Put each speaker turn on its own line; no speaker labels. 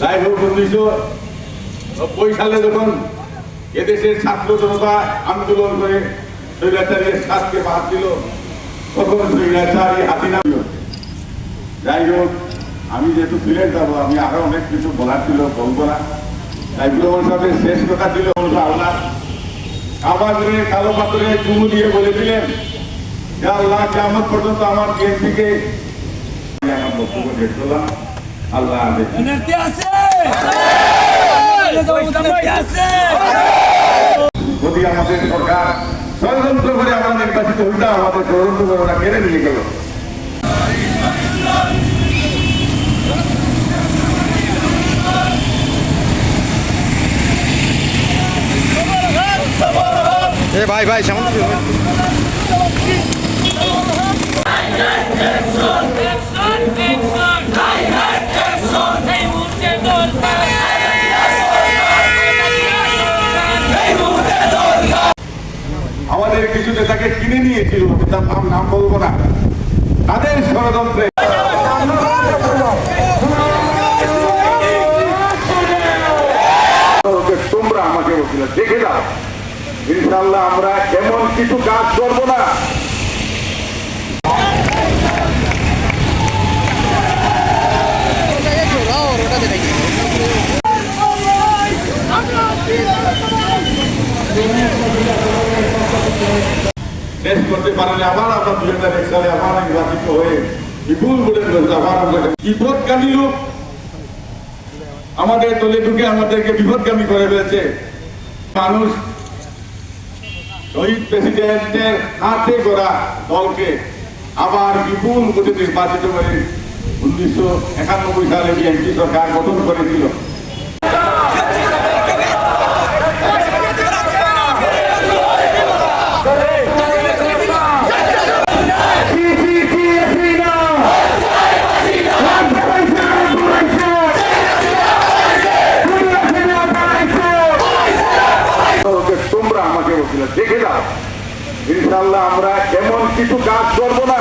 যাই হোক উনিশশো নব্বই সালে যখন এদেশের ছাত্র জনতা আন্দোলন করে স্বৈরাচারীর শাস্তি বাদ দিল, তখন স্বৈরাচারী হাসিনা যাই হোক, আমি যেহেতু ফিরে যাব, আমি আরও অনেক কিছু বলার ছিল, বলব না। তাই সাহেবের শেষ কথা ছিল আল্লাহ। আমাদের কালো পাথরে চুমু দিয়ে বলেছিলেন যে আল্লাহ কেমন পর্যন্ত আমার বিএনপিকে বক্তব্য শেষ করলাম। আল্লাহ যদি আমাদের সরকার ষড়যন্ত্র করে আমরা নির্বাচিত হইতাম আমাদের ষড়যন্ত্র করে ওরা কেড়ে নিয়ে গেল।
এ ভাই ভাই সামনে
আমাদের কিছু নেতাকে কিনে নিয়েছিল নাম নাম বলব না। তাদের ষড়যন্ত্রে তোমরা আমাকে বলছিল, দেখে দাও ইনশাল্লাহ আমরা এমন কিছু কাজ করব না। শেষ করতে পারেনি, আবার আমরা দুই হাজার এক সালে আবার নির্বাচিত হয়ে বিপুল ভোটের বিপদগামী লোক। আমাদের দলে ঢুকে আমাদেরকে বিপদগামী করে ফেলেছে। মানুষ শহীদ প্রেসিডেন্টের হাতে গড়া দলকে আবার বিপুল ভোটে নির্বাচিত করে উনিশশো একানব্বই সালে বিএনপি সরকার গঠন করেছিল। ইনশাল্লাহ আমরা এমন কিছু কাজ করব না।